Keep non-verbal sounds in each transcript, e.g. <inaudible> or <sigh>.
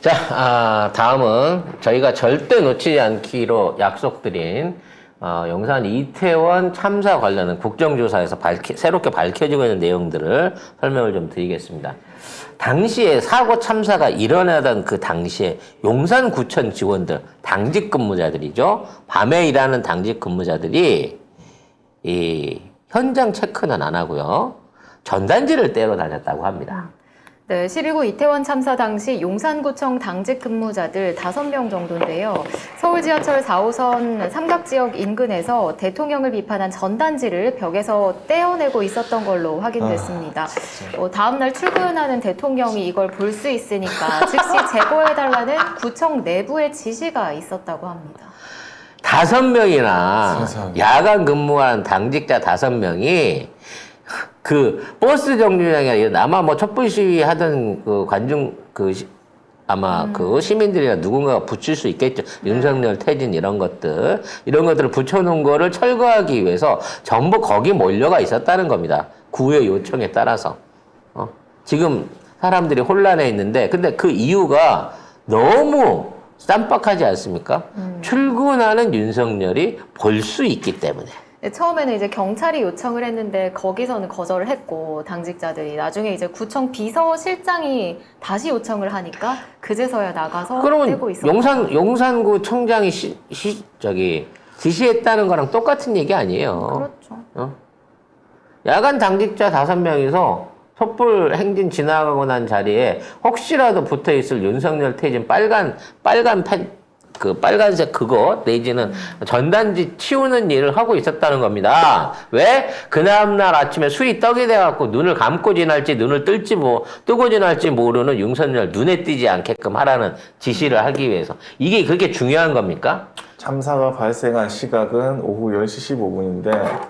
자, 아, 다음은 저희가 절대 놓치지 않기로 약속드린 어, 용산 이태원 참사 관련한 국정조사에서 밝히, 새롭게 밝혀지고 있는 내용들을 설명을 좀 드리겠습니다. 당시에 사고 참사가 일어나던 그 당시에 용산구청 직원들, 당직 근무자들이죠. 밤에 일하는 당직 근무자들이 이 현장 체크는 안 하고요. 전단지를 떼러 다녔다고 합니다. 네, 12구 이태원 참사 당시 용산구청 당직 근무자들 5명 정도인데요. 서울 지하철 4호선 삼각지역 인근에서 대통령을 비판한 전단지를 벽에서 떼어내고 있었던 걸로 확인됐습니다. 어, 다음날 출근하는 대통령이 이걸 볼 수 있으니까 즉시 제거해달라는 <laughs> 구청 내부의 지시가 있었다고 합니다. 다섯 명이나 세상에. 야간 근무한 당직자 다섯 명이 그 버스 정류장에 아니라 아마 뭐 촛불 시위 하던 그 관중 그 시- 아마 그 시민들이나 누군가가 붙일 수 있겠죠. 윤석열 퇴진 이런 것들 이런 것들을 붙여놓은 거를 철거하기 위해서 전부 거기 몰려가 있었다는 겁니다. 구의 요청에 따라서 어? 지금 사람들이 혼란해 있는데 근데 그 이유가 너무 쌈박하지 않습니까? 출근하는 윤석열이 볼 수 있기 때문에. 네, 처음에는 이제 경찰이 요청을 했는데 거기서는 거절을 했고 당직자들이 나중에 이제 구청 비서실장이 다시 요청을 하니까 그제서야 나가서 그러면 떼고 있었고 용산 용산구 청장이 시, 시 저기 지시했다는 거랑 똑같은 얘기 아니에요. 그렇죠. 야간 당직자 다섯 명이서 촛불 행진 지나가고 난 자리에 혹시라도 붙어 있을 윤석열 퇴진 빨간 빨간 펜 그 빨간색 그거 내지는 전단지 치우는 일을 하고 있었다는 겁니다. 왜? 그 다음날 아침에 술이 떡이 돼갖고 눈을 감고 지날지 눈을 뜰지 뭐 뜨고 지날지 모르는 윤석열 눈에 띄지 않게끔 하라는 지시를 하기 위해서 이게 그렇게 중요한 겁니까? 참사가 발생한 시각은 오후 10시 15분인데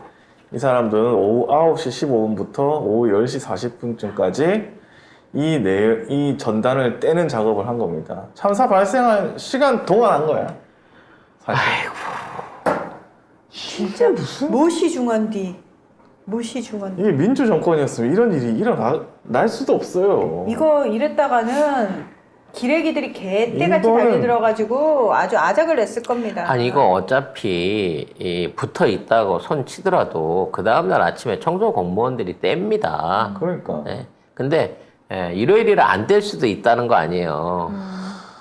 이 사람들은 오후 9시 15분부터 오후 10시 40분쯤까지 이, 내, 이 전단을 떼는 작업을 한 겁니다. 참사 발생한 시간 동안 한 거야. 사실. 진짜 무엇이 중한디? 무엇이 중한디? 이게 민주 정권이었으면 이런 일이 일어날 수도 없어요. 이거 이랬다가는 기레기들이 개떼같이 이거는- 달려들어가지고 아주 아작을 냈을 겁니다. 아니 이거 어차피 이 붙어 있다고 손 치더라도 그 다음 날 아침에 청소 공무원들이 뗍니다. 그러니까. 네. 근데 예, 일요일이라 안뗄 수도 있다는 거 아니에요.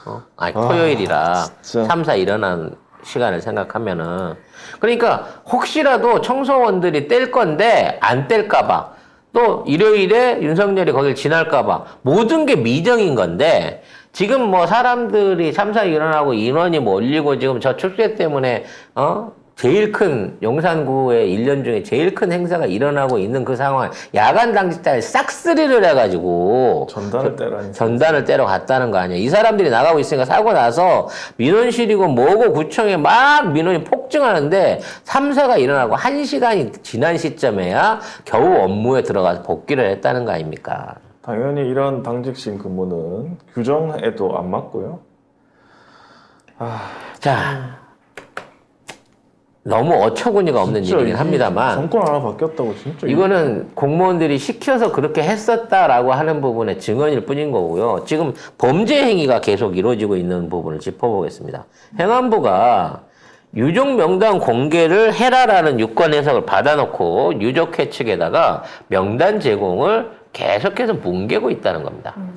어? 아니 아, 토요일이라 진짜. 참사 일어난 시간을 생각하면은 그러니까 혹시라도 청소원들이 뗄 건데 안 뗄까봐 또 일요일에 윤석열이 거길 지날까봐 모든 게 미정인 건데 지금 뭐 사람들이 참사 일어나고 인원이 몰리고 지금 저 축제 때문에 어 제일 큰 용산구의 일년 중에 제일 큰 행사가 일어나고 있는 그 상황 야간 당직자를 싹쓸이를 해가지고 전단을 떼라니. 전단을 떼러 갔다는 거 아니야. 이 사람들이 나가고 있으니까 사고 나서 민원실이고 뭐고 구청에 막 민원이 폭증하는데 참사가 일어나고 한 시간이 지난 시점에야 겨우 업무에 들어가서 복귀를 했다는 거 아닙니까? 당연히 이런 당직신 근무는 규정에도 안 맞고요. 아, 자, 너무 어처구니가 없는 진짜 얘기긴 이 합니다만 정권 하나 바뀌었다고 진짜. 이거는 공무원들이 시켜서 그렇게 했었다라고 하는 부분의 증언일 뿐인 거고요. 지금 범죄 행위가 계속 이루어지고 있는 부분을 짚어보겠습니다. 행안부가 유족 명단 공개를 해라라는 유권 해석을 받아놓고 유족회 측에다가 명단 제공을 계속해서 뭉개고 있다는 겁니다. 어,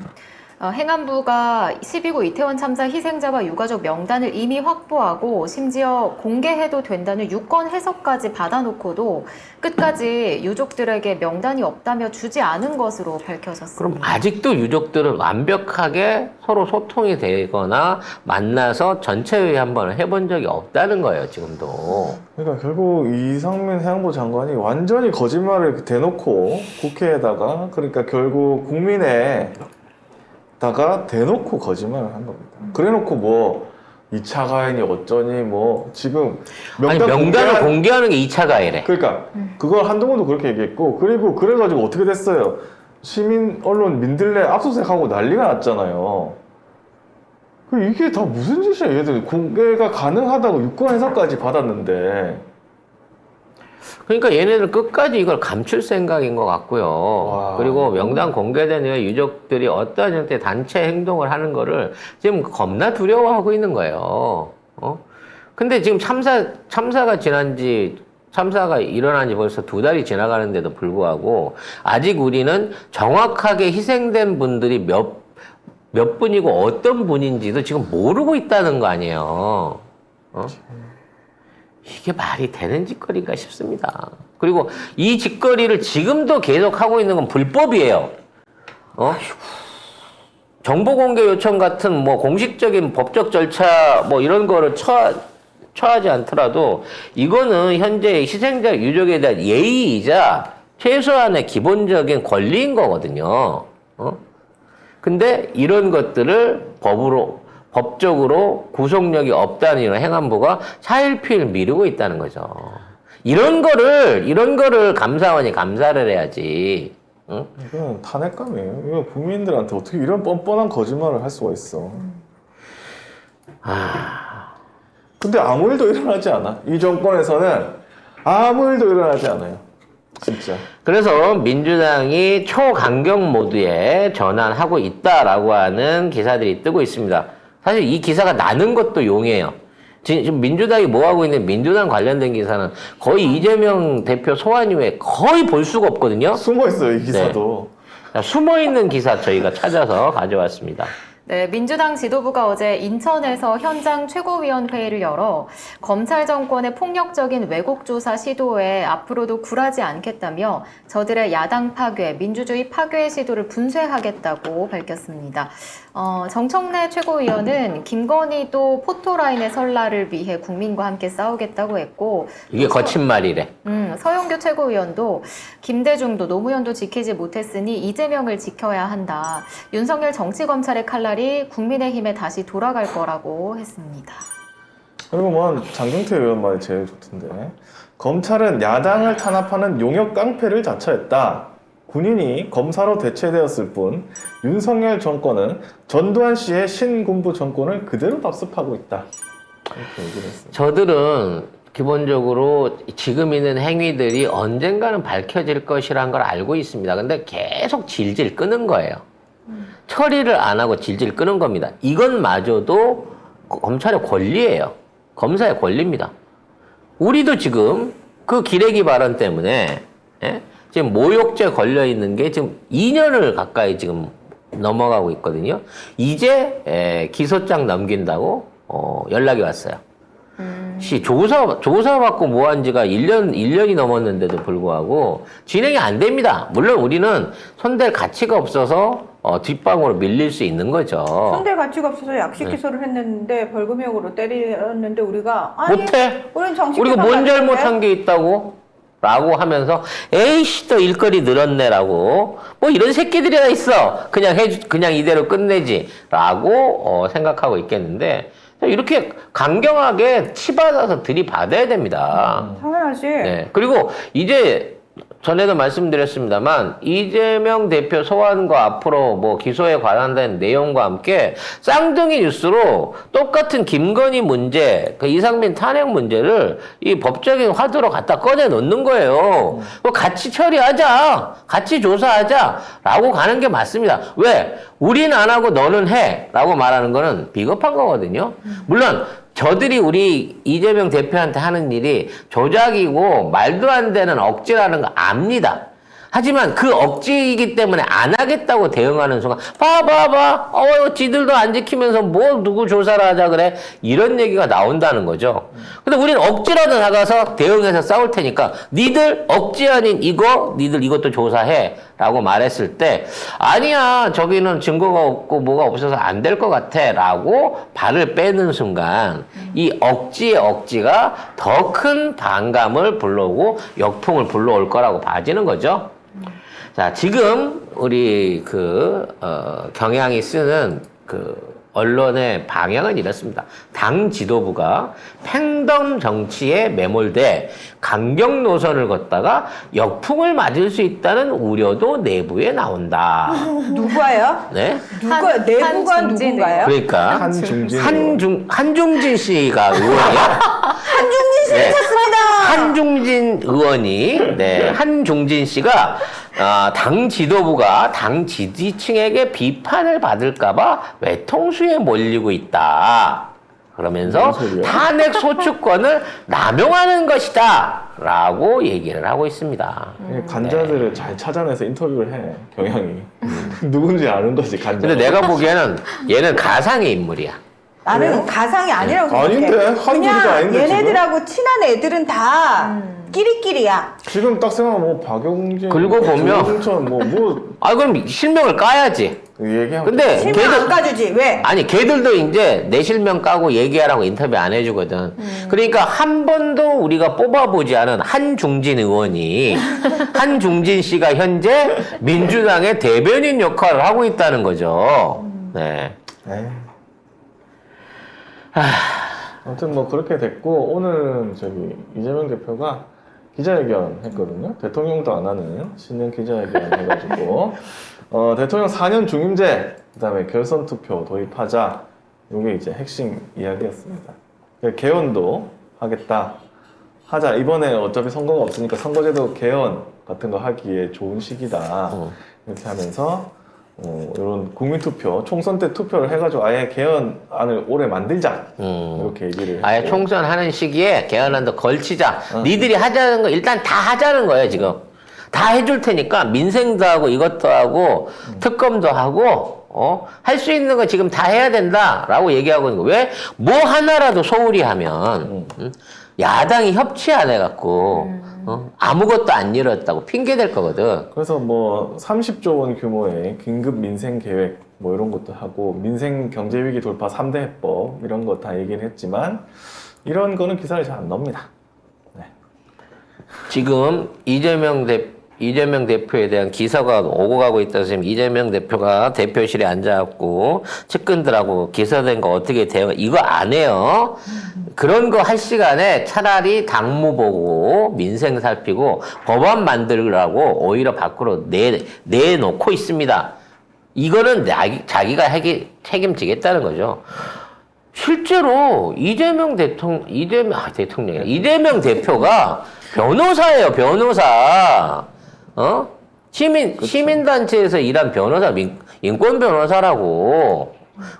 행안부가 12구 이태원 참사 희생자와 유가족 명단을 이미 확보하고 심지어 공개해도 된다는 유권 해석까지 받아놓고도 끝까지 유족들에게 명단이 없다며 주지 않은 것으로 밝혀졌습니다. 그럼 아직도 유족들은 완벽하게 서로 소통이 되거나 만나서 전체 회의 한번 해본 적이 없다는 거예요, 지금도. 그러니까 결국 이상민 해양부 장관이 완전히 거짓말을 대놓고 국회에다가 그러니까 결국 국민에 다가 대놓고 거짓말을 한 겁니다. 그래놓고 뭐 2차 가해니 어쩌니 뭐 지금 아니, 명단 명단을 공개한- 공개하는 게 2차 가해래. 그러니까 그걸 한동훈도 그렇게 얘기했고 그리고 그래가지고 어떻게 됐어요? 시민 언론 민들레 압수수색하고 난리가 났잖아요. 그 이게 다 무슨 짓이야 얘들 공개가 가능하다고 유권 해석까지 받았는데 그러니까 얘네들 끝까지 이걸 감출 생각인 것 같고요. 와. 그리고 명단 공개된 후에 유족들이 어떤 형태의 단체 행동을 하는 거를 지금 겁나 두려워하고 있는 거예요. 어? 근데 지금 참사, 참사가 지난 지, 참사가 일어난 지 벌써 두 달이 지나가는데도 불구하고 아직 우리는 정확하게 희생된 분들이 몇, 몇 분이고 어떤 분인지도 지금 모르고 있다는 거 아니에요. 어? 이게 말이 되는 짓거리가 싶습니다. 그리고 이 짓거리를 지금도 계속 하고 있는 건 불법이에요. 어? 정보 공개 요청 같은 뭐 공식적인 법적 절차 뭐 이런 거를 처, 처하지 않더라도 이거는 현재 희생자 유족에 대한 예의이자 최소한의 기본적인 권리인 거거든요. 어? 근데 이런 것들을 법으로 법적으로 구속력이 없다는 이런 행안부가 차일피일 미루고 있다는 거죠. 이런 거를 이런 거를 감사원이 감사를 해야지. 응? 이건 탄핵감이에요. 이거 국민들한테 어떻게 이런 뻔뻔한 거짓말을 할 수가 있어. 근데 아무 일도 일어나지 않아. 이 정권에서는 아무 일도 일어나지 않아요. 진짜. 그래서 민주당이 초강경 모드에 전환하고 있다라고 하는 기사들이 뜨고 있습니다. 사실 이 기사가 나는 것도 용이에요. 지- 지금 민주당이 뭐 하고 있는 민주당 관련된 기사는 거의 이재명 대표 소환 이후에 거의 볼 수가 없거든요. 숨어 있어요, 이 기사도. 숨어 있는 기사 저희가 찾아서 가져왔습니다. 네, 민주당 지도부가 어제 인천에서 현장 최고위원회의를 열어 검찰 정권의 폭력적인 왜곡 조사 시도에 앞으로도 굴하지 않겠다며 저들의 야당 파괴, 민주주의 파괴 시도를 분쇄하겠다고 밝혔습니다. 어, 정청래 최고위원은 김건희도 포토라인의 설날을 위해 국민과 함께 싸우겠다고 했고 이게 거친 말이래. 음, 서영교 최고위원도 김대중도 노무현도 지키지 못했으니 이재명을 지켜야 한다. 윤석열 정치검찰의 칼날이 국민의힘에 다시 돌아갈 거라고 했습니다. 그리고 뭐 장경태 의원 말이 제일 좋던데. 검찰은 야당을 탄압하는 용역 깡패를 자처했다. 군인이 검사로 대체되었을 뿐 윤석열 정권은 전두환 씨의 신군부 정권을 그대로 답습하고 있다. 저들은 기본적으로 지금 있는 행위들이 언젠가는 밝혀질 것이라는 걸 알고 있습니다. 근데 계속 질질 끄는 거예요. 처리를 안 하고 질질 끄는 겁니다. 이것마저도 검찰의 권리예요. 검사의 권리입니다. 우리도 지금 그 기레기 발언 때문에 예? 지금 모욕죄 걸려 있는 게 지금 2년을 가까이 지금 넘어가고 있거든요. 이제 에, 기소장 넘긴다고 어, 연락이 왔어요. 시 조사 조사 받고 뭐 한 지가 1년 1년이 넘었는데도 불구하고 진행이 안 됩니다. 물론 우리는 손댈 가치가 없어서 어, 뒷방으로 밀릴 수 있는 거죠. 손댈 가치가 없어서 약식 기소를 했는데 벌금형으로 때렸는데 우리가 아니 못해? 우리는 정식 우리가 뭔 잘못한 게 있다고? 라고 하면서 에이씨 또 일거리 늘었네라고 뭐 이런 새끼들이나 있어 그냥 해 그냥 이대로 끝내지 라고 어, 생각하고 있겠는데 이렇게 강경하게 치받아서 들이받아야 됩니다. 당연하지. 네. 그리고 이제 전에도 말씀드렸습니다만 이재명 대표 소환과 앞으로 뭐 기소에 관한된 내용과 함께 쌍둥이 뉴스로 똑같은 김건희 문제, 그 이상민 탄핵 문제를 이 법적인 화두로 갖다 꺼내 놓는 거예요. 그 같이 처리하자, 같이 조사하자라고 가는 게 맞습니다. 왜? 우린 안 하고 너는 해라고 말하는 거는 비겁한 거거든요. 물론 저들이 우리 이재명 대표한테 하는 일이 조작이고 말도 안 되는 억지라는 거 압니다. 하지만 그 억지이기 때문에 안 하겠다고 대응하는 순간 봐봐봐. 어 지들도 안 지키면서 뭐 누구 조사를 하자 그래? 이런 얘기가 나온다는 거죠. 근데 우리는 억지라도 나가서 대응해서 싸울 테니까 니들 억지 아닌 이거 니들 이것도 조사해 라고 말했을 때 아니야 저기는 증거가 없고 뭐가 없어서 안 될 것 같아 라고 발을 빼는 순간 이 억지의 억지가 더 큰 반감을 불러오고 역풍을 불러올 거라고 봐지는 거죠. 자, 지금 우리 그, 어, 경향이 쓰는 그 언론의 방향은 이렇습니다. 당 지도부가 팽덤 정치에 매몰돼 강경 노선을 걷다가 역풍을 맞을 수 있다는 우려도 내부에 나온다. <laughs> 누가요? 네? 누가 한- 내부가 한중진 누군가요? 그러니까 한중진. 한중 한중진 씨가 의원이야. <laughs> 한중진 씨 네. 한중진 의원이 네 한중진 씨가 아, 당 지도부가 당 지지층에게 비판을 받을까봐 외통수에 몰리고 있다. 그러면서? 탄핵 소추권을 남용하는 것이다 라고 얘기를 하고 있습니다. 이 간자들을 잘 찾아내서 인터뷰를 해 경향이 <laughs> 누군지 아는 거지 간자. 근데 내가 보기에는 얘는 가상의 인물이야. 나는 가상이 아니라고 생각해. 아닌데? 한둘이도 그냥 아닌데, 얘네들하고 친한 애들은 다 끼리끼리야. 지금 딱 생각하면 뭐 박용진, 긁어 보면- 조동천 뭐뭐 아 그럼 실명을 까야지. 얘기하면 근데 실명 걔들 안 까주지. 왜? 아니 걔들도 이제 내 실명 까고 얘기하라고 인터뷰 안 해주거든. 그러니까 한 번도 우리가 뽑아보지 않은 한중진 의원이 <laughs> 한중진 씨가 현재 민주당의 대변인 역할을 하고 있다는 거죠. 네. 에이. 아무튼 뭐 그렇게 됐고 오늘은 저기 이재명 대표가 기자회견 했거든요. 대통령도 안 하는 신년 기자회견 해가지고 어, 대통령 4년 중임제 그다음에 결선 투표 도입하자 이게 이제 핵심 이야기였습니다. 그 개헌도 하겠다 하자 이번에 어차피 선거가 없으니까 선거제도 개헌 같은 거 하기에 좋은 시기다 어. 이렇게 하면서 어, 이런 국민투표 총선 때 투표를 해가지고 아예 개헌안을 올해 만들자 음. 이렇게 얘기를 아예 했고. 총선 하는 시기에 개헌안도 걸치자. 어. 니들이 하자는 거 일단 다 하자는 거예요 지금. 다 해줄 테니까 민생도 하고 이것도 하고 특검도 하고 어? 할 수 있는 거 지금 다 해야 된다라고 얘기하고 있는 거. 왜? 뭐 하나라도 소홀히 하면 음? 야당이 협치 안 해갖고 어? 아무것도 안 이뤘다고 핑계 댈 거거든. 그래서 뭐 30조 원 규모의 긴급 민생 계획 뭐 이런 것도 하고 민생 경제 위기 돌파 3대 해법 이런 거 다 얘기를 했지만 이런 거는 기사를 잘안 넣습니다. 지금 이재명 대 이재명 대표에 대한 기사가 오고 가고 있다서 지금 이재명 대표가 대표실에 앉아갖고 측근들하고 기사된 거 어떻게 돼요? 이거 안 해요. 그런 거 할 시간에 차라리 당무 보고 민생 살피고 법안 만들라고 오히려 밖으로 내, 내놓고 있습니다. 이거는 자기, 자기가 해기, 책임지겠다는 거죠. 실제로 이재명 대통령, 이재명, 아, 대통령이 이재명 대표가 변호사예요, 변호사. 어? 시민, 시민단체에서 일한 변호사, 민, 인권 변호사라고.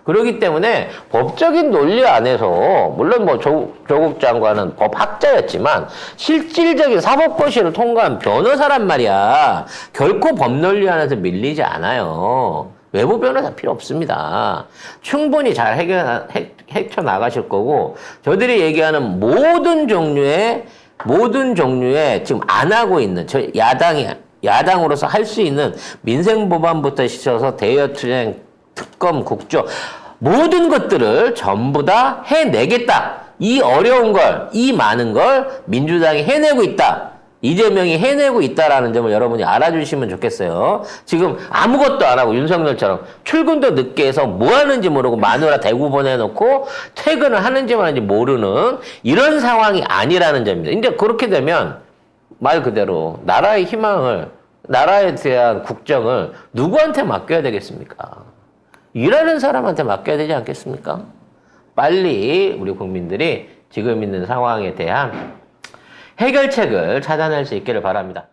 그러기 때문에 법적인 논리 안에서, 물론 뭐 조, 조국 장관은 법학자였지만, 실질적인 사법고시를 통과한 변호사란 말이야. 결코 법 논리 안에서 밀리지 않아요. 외부 변호사 필요 없습니다. 충분히 잘 해결, 해, 헤쳐나가실 거고, 저들이 얘기하는 모든 종류의, 모든 종류의 지금 안 하고 있는, 저 야당이, 야당으로서 할 수 있는 민생 법안부터 시작해서 대여 투쟁, 특검, 국조, 모든 것들을 전부 다 해내겠다. 이 어려운 걸, 이 많은 걸 민주당이 해내고 있다. 이재명이 해내고 있다라는 점을 여러분이 알아주시면 좋겠어요. 지금 아무것도 안 하고 윤석열처럼 출근도 늦게 해서 뭐 하는지 모르고 마누라 대구 보내놓고 퇴근을 하는지 마는지 모르는 이런 상황이 아니라는 점입니다. 이제 그렇게 되면 말 그대로 나라의 희망을, 나라에 대한 국정을 누구한테 맡겨야 되겠습니까? 일하는 사람한테 맡겨야 되지 않겠습니까? 빨리 우리 국민들이 지금 있는 상황에 대한 해결책을 찾아낼 수 있기를 바랍니다.